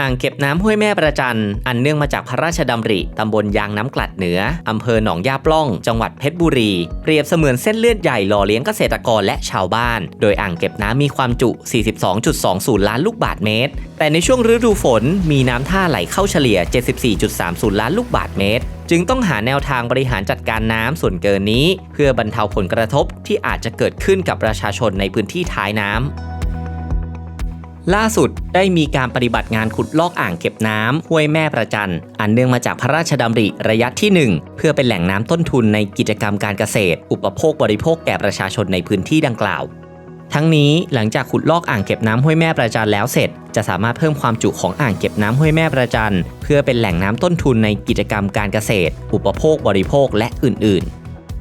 อ่างเก็บน้ำห้วยแม่ประจัน อันเนื่องมาจากพระราชดำริ ตำบลยางน้ำกลัดเหนือ อำเภอหนองยาปล้อง จังหวัดเพชรบุรี เปรียบเสมือนเส้นเลือดใหญ่หล่อเลี้ยงเกษตรกรและชาวบ้าน โดยอ่างเก็บน้ำมีความจุ 42.20 ล้านลูกบาศก์เมตร แต่ในช่วงฤดูฝน มีน้ำท่าไหลเข้าเฉลี่ย 74.30 ล้านลูกบาศก์เมตรจึงต้องหาแนวทางบริหารจัดการน้ำส่วนเกินนี้ เพื่อบรรเทาผลกระทบที่อาจจะเกิดขึ้นกับประชาชนในพื้นที่ท้ายน้ำ ล่าสุดได้มีการปฏิบัติงานขุดลอกอ่างเก็บน้ำห้วยแม่ประจัน อันเนื่องมาจากพระราชดำริระยะที่ 1 เพื่อเป็นแหล่งน้ำต้นทุนในกิจกรรมการเกษตร อุปโภคบริโภคแก่ประชาชนในพื้นที่ดังกล่าว ทั้งนี้หลังจากขุดลอกอ่างเก็บน้ำห้วยแม่ประจันแล้วเสร็จ จะสามารถเพิ่มความจุของอ่างเก็บน้ำห้วยแม่ประจัน เพื่อเป็นแหล่งน้ำต้นทุนในกิจกรรมการเกษตร อุปโภคบริโภคและอื่น ๆ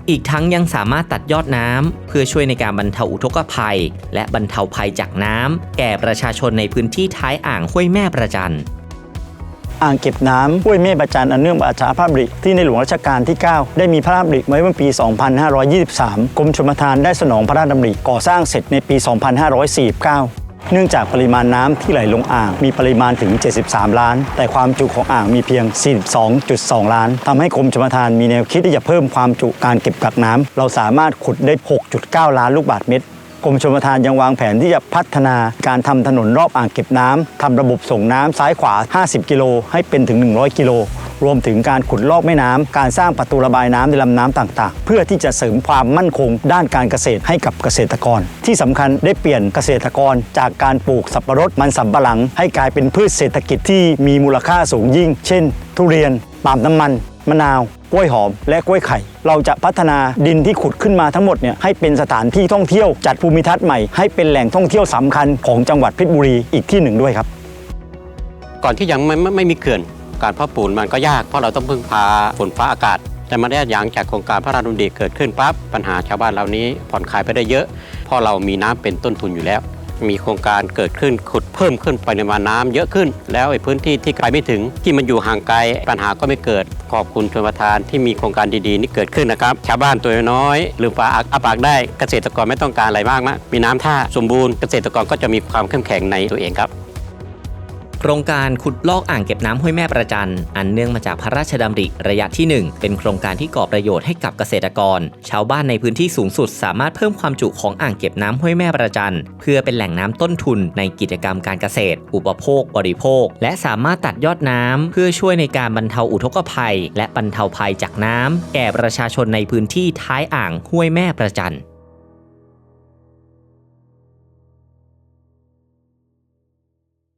อีกทั้งยังสามารถตัดยอดน้ำเพื่อช่วยในการบรรเทาอุทกภัย และบรรเทาภัยจากน้ำแก่ประชาชนในพื้นที่ท้ายอ่างห้วยแม่ประจันอ่างเก็บน้ำห้วยเมฆประจันอันเนื่องมาจากพระราชดำริที่ในหลวงรัชกาลที่ 9 ได้มีพระราชดำริไว้เมื่อปี 2523 กรมชลประทานได้สนองพระราชดำริก่อสร้างเสร็จในปี 2549 เนื่องจากปริมาณน้ำที่ไหลลงอ่างมีปริมาณถึง 73 ล้าน แต่ความจุของอ่างมีเพียง 42.2 ล้านทำให้กรมชลประทานมีแนวคิดที่จะเพิ่มความจุการเก็บกักน้ำเราสามารถขุดได้ 6.9 ล้านลูกบาศก์เมตรกรมชลประทานยังวางแผนที่จะพัฒนาการทำถนนรอบอ่างเก็บน้ำทำระบบส่งน้ำซ้ายขวา 50 กิโลให้เป็นถึง 100 กิโล รวมถึงการขุดลอกแม่น้ำการสร้างประตูระบายน้ำในลำน้ำต่างๆ เพื่อที่จะเสริมความมั่นคงด้านการเกษตรให้กับเกษตรกร ที่สำคัญได้เปลี่ยนเกษตรกรจากการปลูกสับปะรดมันสำปะหลัง ให้กลายเป็นพืชเศรษฐกิจที่มีมูลค่าสูงยิ่ง เช่น ทุเรียนปาล์มน้ำมันมะนาวกล้วยหอมและกล้วยไข่ เราจะพัฒนาดินที่ขุดขึ้นมาทั้งหมดเนี่ยให้เป็นสถานที่ท่องเที่ยวจัดภูมิทัศน์ใหม่ให้เป็นแหล่งท่องเที่ยวสำคัญของจังหวัดเพชรบุรีอีกที่หนึ่งด้วยครับ ก่อนที่ยังไม่ไม่ไม่มีเขื่อน การเพาะปลูกมันก็ยากเพราะเราต้องพึ่งพาฝนฟ้าอากาศ แต่มาได้หลังจากโครงการพระราชดำริเกิดขึ้นปั๊บปัญหาชาวบ้านเหล่านี้ผ่อนคลายไปได้เยอะเพราะเรามีน้ำเป็นต้นทุนอยู่แล้ว มีโครงการเกิดขึ้นขุดเพิ่มขึ้นปริมาณน้ำเยอะขึ้น แล้วไอ้พื้นที่ที่ไกลไม่ถึงที่มันอยู่ห่างไกลปัญหาก็ไม่เกิดขอบคุณชนประทานที่มีโครงการดีๆ นี่เกิดขึ้นนะครับ ชาวบ้านตัวน้อยลืมฟ้าอาปากได้เกษตรกรไม่ต้องการอะไรมากมากมีน้ำท่าสมบูรณ์เกษตรกรก็จะมีความเข้มแข็งในตัวเองครับ โครงการขุดลอกอ่างเก็บน้ำห้วยแม่ประจัน อันเนื่องมาจากพระราชดำริระยะที่ 1 เป็นโครงการที่ก่อประโยชน์ให้กับเกษตรกร ชาวบ้านในพื้นที่สูงสุด สามารถเพิ่มความจุของอ่างเก็บน้ำห้วยแม่ประจัน เพื่อเป็นแหล่งน้ำต้นทุนในกิจกรรมการเกษตร อุปโภค บริโภค และสามารถตัดยอดน้ำเพื่อช่วยในการบรรเทาอุทกภัย และบรรเทาภัยจากน้ำแก่ประชาชนในพื้นที่ท้ายอ่างห้วยแม่ประจัน